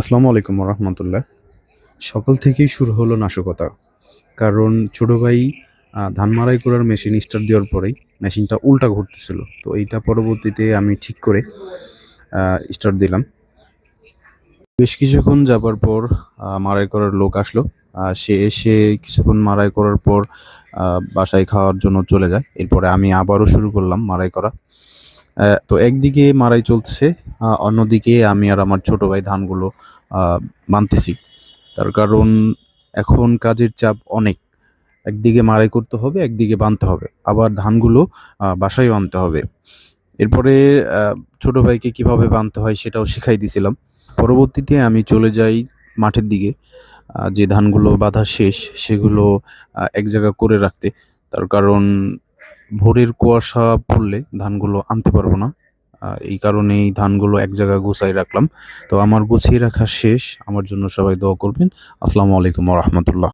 আসসালামু আলাইকুম রহমতুল্লাহ সকাল থেকেই শুরু হলো নাশকতা। কারণ ছোটো ভাই ধান মারাই করার মেশিন স্টার্ট দেওয়ার পরেই মেশিনটা উল্টা ঘুরতেছিল। তো এইটা পরবর্তীতে আমি ঠিক করে স্টার্ট দিলাম। বেশ কিছুক্ষণ যাবার পর মারাই করার লোক আসলো। সে এসে কিছুক্ষণ মারাই করার পর বাসায় খাওয়ার জন্য চলে যায়। এরপরে আমি আবারও শুরু করলাম মারাই করা তো একদিকে মারাই চলছে অন্যদিকে আমি আর আমার ছোট ভাই ধানগুলো আহ, বানতেছি। তার কারণ এখন কাজের চাপ অনেক। একদিকে মারাই করতে হবে একদিকে বানতে হবে। আবার ধানগুলো বাসায়ও আনতে হবে। এরপরে ছোট ভাইকে কীভাবে বানতে হয় সেটাও শিখাই দিছিলাম। পরবর্তীতে আমি চলে যাই মাঠের দিকে যে ধানগুলো বাঁধা শেষ সেগুলো এক জায়গা করে রাখতে। তার কারণ ভোরের কুয়াশা পড়লে ধানগুলো আনতে পারব না। এই কারণেই ধানগুলো এক জায়গায় গুছাই রাখলাম। তো আমার গুছিয়ে রাখা শেষ। আমার জন্য সবাই দোয়া করবেন। আসসালামু আলাইকুম রহমতুল্লাহ।